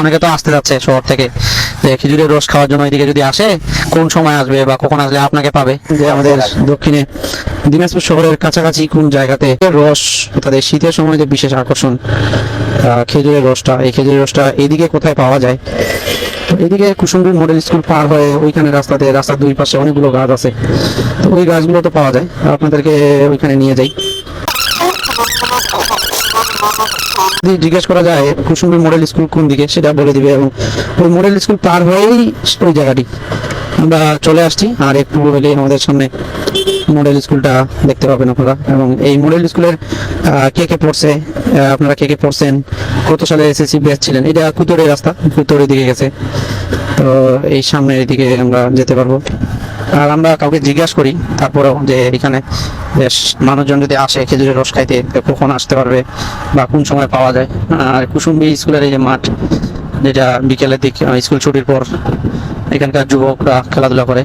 অনেকে তো আসতে যাচ্ছে শহর থেকে। যে খেজুরের রস খাওয়ার জন্য এদিকে যদি আসে, কোন সময় আসবে বা কখন আসলে আপনাকে পাবে? যে আমাদের দক্ষিণে দিনাজপুর শহরের কাছাকাছি কোন জায়গাতে রস তাদের শীতের সময় যে বিশেষ আকর্ষণ খেজুরের রসটা এই খেজুরের রসটা এদিকে কোথায় পাওয়া যায়? এদিকে কুসুমপুর মডেল স্কুল পার হয়ে ওইখানে রাস্তাতে, রাস্তার দুই পাশে অনেকগুলো গাছ আছে। তো ওই গাছগুলো তো পাওয়া যায়। আপনাদেরকে ওইখানে নিয়ে যাই। যদি জিজ্ঞেস করা যায় কুসুমপুর মডেল স্কুল কোন দিকে, সেটা বলে দিবে এবং ওই মডেল স্কুল পার হয়েই ওই জায়গাটি। আমরা চলে আসছি আর একটু হলেই আমাদের সামনে মডেল স্কুলটা দেখতে পাবেন আপনারা। এবং এই মডেল স্কুলের কে কে পড়ছে আপনারা কে কে পড়ছেন, কত সালে এসএসসি ব্যাচ ছিলেন, এটা কুতোরের রাস্তা, কুতোরের দিকে গেছে। তো এই সামনে এদিকে আমরা যেতে পারব। আর আমরা কাউকে জিজ্ঞাসা করি, তারপরেও যে এখানে বেশ মানুষজন যদি আসে, খেজুরের রস খাইতে, কখন আসতে পারবে বা কোন সময় পাওয়া যায়। আর কুসুম্বি স্কুলের এই যে মাঠ, যেটা বিকেলের দিক স্কুল ছুটির পর এখানকার যুবকরা খেলাধুলা করে।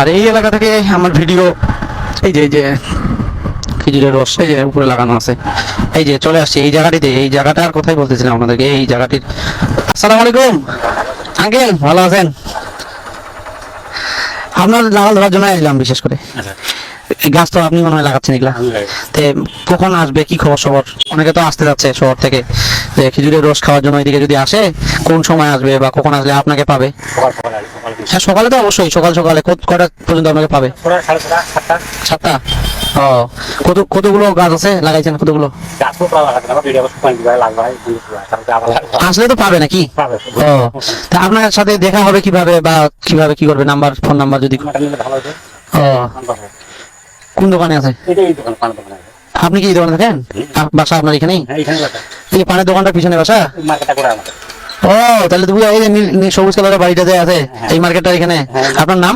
আর এই এলাকা থেকে আমার ভিডিও, এই যে এই যে খেজুরের রস এই যে উপরে লাগানো আছে। এই যে চলে আসছে এই জায়গাটিতে এই জায়গাটার কথাই বলতেছিলাম আপনাদেরকে এই জায়গাটির। আসসালামু আলাইকুম। আঙ্কেল ভালো আছেন? আপনার লাগাল ধরার জন্য আসলাম বিশেষ করে। গাছ তো আপনি মনে হয় লাগাচ্ছেন এগুলা। তে কখন আসবে কি খবর সবর? অনেকে তো আসতে যাচ্ছে শহর থেকে। যে খেজুরের রস খাওয়ার জন্য এদিকে যদি আসে কোন সময় আসবে বা কখন আসলে আপনাকে পাবে? হ্যাঁ সকালে তো অবশ্যই সকাল সকালে। কটা পর্যন্ত আপনাকে পাবে? সাতটা। ও কত কতগুলো গাছ আছে লাগাইছেন কতগুলো? আসলে তো পাবে নাকি? ও তা আপনার সাথে দেখা হবে কীভাবে বা কীভাবে কি করবে? নাম্বার ফোন নাম্বার যদি ও। কোন দোকানে আছে? আপনি কি এই দোকানে থাকেন? বাসা আপনার এখানেই? এই পানের দোকানটার পিছনে বাসা? ও তাহলে তুমি এই যে সবুজ কালারের বাড়িটাতে আছে এই মার্কেটটা এখানে আপনার নাম?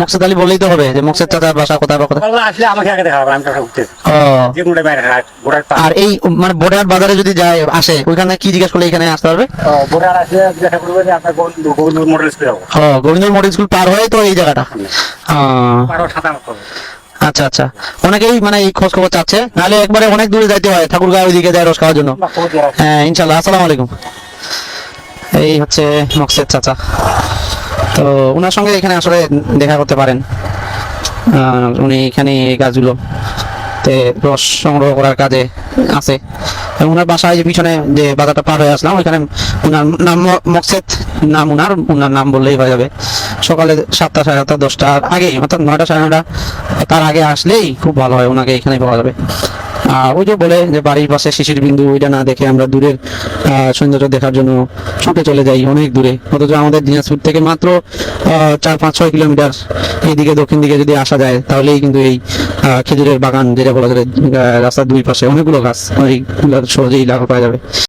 মকসেদ আলী। বললেই তো হবে যে মকসেদ চাচার বাসা কোথায় বা কোথায়। আসলে আমাকে আগে দেখা হবে আমি তো উঠতেছি ও। আর এই মানে বোর্ডার বাজারে যদি যায় আসে ওইখানে কি জিজ্ঞেস করলে এখানে আসতে পারবে? গোড়ার আসলে দেখা করবে যে আপনার গোবিন্দ মডেল স্কুল যাব। ও গোবিন্দ মডেল স্কুল পার হয়ে তো এই জায়গাটা। আচ্ছা আচ্ছা। অনেকেই মানে এই খোঁজ খবর চাচ্ছে। নাহলে একবারে অনেক দূরে যাইতে হয় ঠাকুরগাঁও ওইদিকে যায় রস খাওয়ার জন্য। হ্যাঁ ইনশাল্লাহ আসসালামু আলাইকুম। এই হচ্ছে মকসেদ চাচা। তো ওনার সঙ্গে এখানে আসলে দেখা করতে পারেন। উনি এখানে এই গাছগুলো রস সংগ্রহ করার কাজে আছে। এবং ওনার বাসায় যে পিছনে যে বাজারটা পার হয়ে আসলাম, ওইখানে ওনার নাম মকসেদ নাম ওনার ওনার নাম বললেই হয়ে যাবে। সকালে সাতটা সাড়ে সাতটা, দশটার আগে, অর্থাৎ নয়টা সাড়ে নয়টা, তার আগে আসলেই খুব ভালো হয় ওনাকে এখানে পাওয়া যাবে। ওই যে বলে যে বাড়ির পাশে শিশির বিন্দু, ওইটা না দেখে আমরা দূরের সৌন্দর্য দেখার জন্য ছুটে চলে যাই অনেক দূরে। অথচ আমাদের দিনাজপুর থেকে মাত্র চার পাঁচ ছয় কিলোমিটার এইদিকে, দক্ষিণ দিকে যদি আসা যায়, তাহলেই কিন্তু এই খেজুরের বাগান, যেটা বলা যায় রাস্তার দুই পাশে অনেকগুলো গাছ, অনেকগুলো সহজেই লাভ পাওয়া যাবে।